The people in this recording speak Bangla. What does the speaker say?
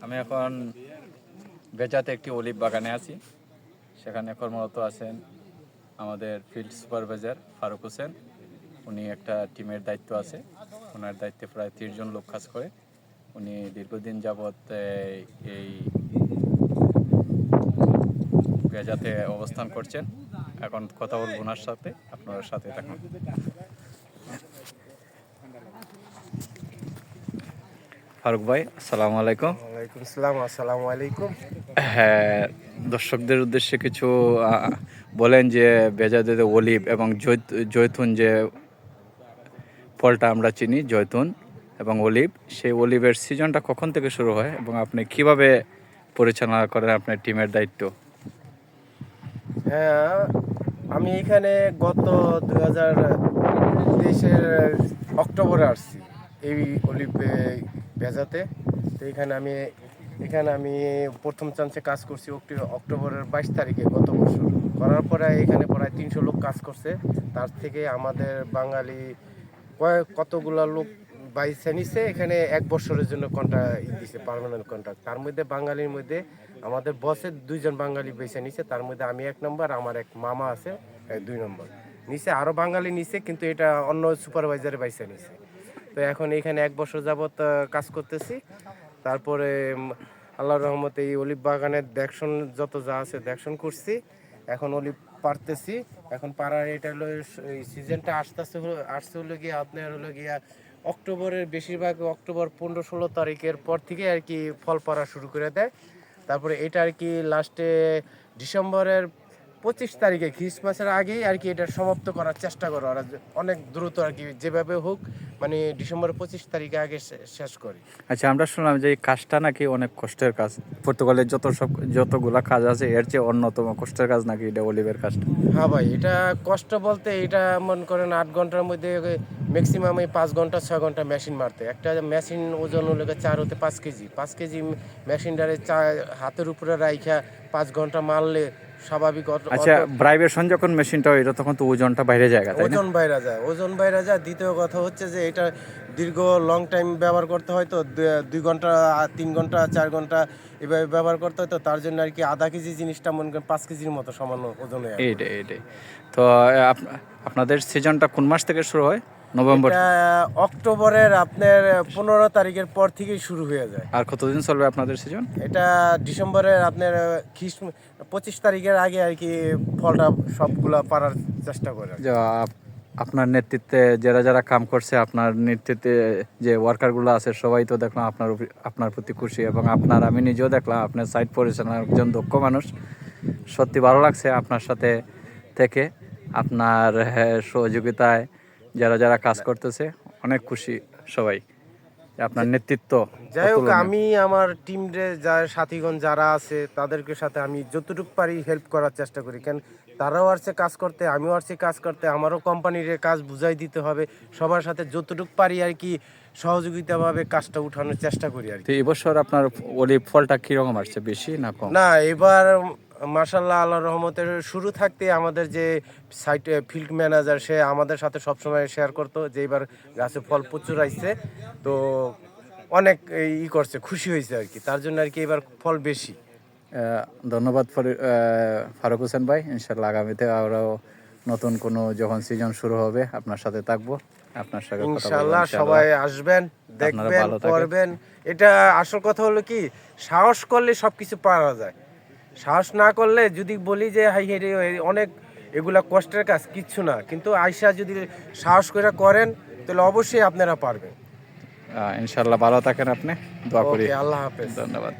আমি এখন বেচাতে একটি অলিভ বাগানে আছি। সেখানে কর্মরত আছেন আমাদের ফিল্ড সুপারভাইজার ফারুক হোসেন। উনি একটা টিমের দায়িত্ব আছে। ওনার দায়িত্বে প্রায় তিরিশ জন লোক কাজ করে। উনি দীর্ঘদিন যাবৎ এই- বেজাতে অবস্থান করছেন। এখন কথা বলব ওনার সাথে। আপনার সাথে থাকুন। ফারুক ভাই আসসালামু আলাইকুম। ওয়ালাইকুম আসসালাম আসসালামু আলাইকুম। হ্যাঁ দর্শকদের উদ্দেশ্যে কিছু বলেন যে বেজাদে অলিভ এবং জৈত- জৈতুন যে ফলটা আমরা চিনি জৈতুন এবং অলিভ সেই অলিভের সিজনটা কখন থেকে শুরু হয় এবং আপনি কীভাবে পরিচালনা করেন আপনার টিমের দায়িত্ব? হ্যাঁ আমি এখানে গত দু হাজার তেইশের অক্টোবরে আসছি এই অলিভ ভেজাতে। তো এখানে আমি এখানে আমি প্রথম চান্সে কাজ করছি অক্টো- অক্টোবরের বাইশ তারিখে গত বছর। করার পরে এখানে প্রায় তিনশো লোক কাজ করছে। তার থেকে আমাদের বাঙালি কয়েক কতগুলা লোক বাইসে নিছে এখানে এক বছরের জন্য কন্ট্রাক্ট দিছে পার্মানেন্ট কন্ট্রাক্ট তার মধ্যে বাঙালির মধ্যে আমাদের বসের দুইজন বাঙালি বেছে নিছে তার মধ্যে আমি এক নম্বর আমার এক মামা আছে দুই নম্বর নিচে আরও বাঙালি নিছে, কিন্তু এটা অন্য সুপারভাইজারে বাইসে নিছে তো এখন এখানে এক বছর আহ, কাজ করতেছি। তারপরে উম, আল্লাহর রহমতে এই অলিভ বাগানের দেখশন যত যা আছে দেখশন করছি। এখন অলিভ পারতেছি এখন পাড়ার এটা হলো এই সিজনটা আসতেছে হলো আসতে হলো গিয়ে আপনার হলো গিয়া অক্টোবরের বেশিরভাগ অক্টোবর পনেরো ষোলো তারিখের পর থেকে আর কি ফল পড়া শুরু করে দেয়। তারপরে এটা আর কি লাস্টে ডিসেম্বরের পঁচিশ তারিখে খ্রিসমাসের আগেই আর কি এটা সমাপ্ত করার চেষ্টা করো আর অনেক দ্রুত আর কি যেভাবে হোক মানে ডিসেম্বর পঁচিশ তারিখে আগে শেষ করি। আচ্ছা আমরা শুনলাম যে এই কাজটা নাকি অনেক কষ্টের কাজ। পর্তুগালের যত সব যতগুলা কাজ আছে এর চেয়ে অন্যতম কষ্টের কাজ নাকি এটা অলিভের কাজটা? হ্যাঁ ভাই এটা কষ্ট বলতে এটা মনে করেন আট ঘণ্টার মধ্যে ম্যাক্সিমাম এই পাঁচ ঘণ্টা ছয় ঘণ্টা মেশিন মারতে। একটা মেশিন ওজন হলে চার হতে পাঁচ কেজি। পাঁচ কেজি মেশিনটারে চা হাতের উপরে রাইখা পাঁচ ঘণ্টা মারলে স্বাভাবিক আচ্ছা ব্রাইভেশন যখন মেশিনটা হয় এটা তখন তো ওজনটা বাইরে যায় ওজন বাইরে যায়। ওজন বাইরে যায়। দ্বিতীয় কথা হচ্ছে যে এটা দীর্ঘ লং টাইম ব্যবহার করতে হয় তো দুই ঘণ্টা তিন ঘণ্টা চার ঘণ্টা এভাবে ব্যবহার করতে হয় তো তার জন্য আর কি আধা কেজি জিনিসটা মনে করেন পাঁচ কেজির মতো সামান্য ওজন হয়ে যায়। এইটাই এইটাই। তো আপনাদের সিজনটা কোন মাস থেকে শুরু হয়? নভেম্বর। অক্টোবরের আপনার পনেরো তারিখের পর থেকেই শুরু হয়ে যায়। আর কতদিন চলবে আপনাদের সিজন এটা ডিসেম্বরের আপনার খ্রিস্ট পঁচিশ তারিখের আগে আর কি ফলটা সবগুলা পারার চেষ্টা করে আপনার নেতৃত্বে যারা যারা কাম করছে আপনার নেতৃত্বে যে ওয়ার্কারগুলো আছে সবাই তো দেখলাম আপনার আপনার প্রতি খুশি এবং আপনার আমি নিজেও দেখলাম আপনার সাইট পরিচালনার একজন দক্ষ মানুষ। সত্যি ভালো লাগছে আপনার সাথে থেকে আপনার হ্যাঁ, সহযোগিতায় যারা যারা কাজ করতেছে অনেক খুশি সবাই। আপনার নেতৃত্ব যাই হোক আমি আমার টিম রে যার সাথীগণ যারা আছে তাদেরকে সাথে আমি যতটুকু পারি হেল্প করার চেষ্টা করি। কেন তারাও আসছে কাজ করতে আমিও আসছি কাজ করতে আমারও কোম্পানির কাজ বুঝাই দিতে হবে। সবার সাথে যতটুকু পারি আর কি সহযোগিতাভাবে কাজটা উঠানোর চেষ্টা করি আর কি। এবছর আপনার অলিভ ফলটা কীরকম আসছে বেশি না কম? না এবার মার্শাল্লাহ আল্লাহ রহমতের শুরু থাকতে আমাদের যে সাইট ফিল্ড ম্যানেজার সে আমাদের সাথে সবসময় শেয়ার করতো যে এবার গাছে ফল প্রচুর আসছে তো অনেক ই করছে খুশি হয়েছে আর কি। তার জন্য আর কি এবার ফল বেশি। ধন্যবাদ ফারুক হোসেন ভাই। ইনশাল্লাহ আগামীতে আরও নতুন কোনো যখন সিজন শুরু হবে আপনার সাথে থাকব। আপনার সাথে ইনশাল্লাহ ইনশাআল্লাহ। সবাই আসবেন দেখবেন করবেন এটা আসল কথা হলো কি সাহস করলে সবকিছু পারা যায়। সাহস না করলে যদি বলি যে হাই হেরে অনেক এগুলা কষ্টের কাজ কিচ্ছু না। কিন্তু আয়সা যদি সাহস করে করেন তাহলে অবশ্যই আপনারা পারবেন। ইনশাল্লাহ ভালো থাকেন আপনি। দোয়া করি। আল্লাহ হাফেজ। ধন্যবাদ।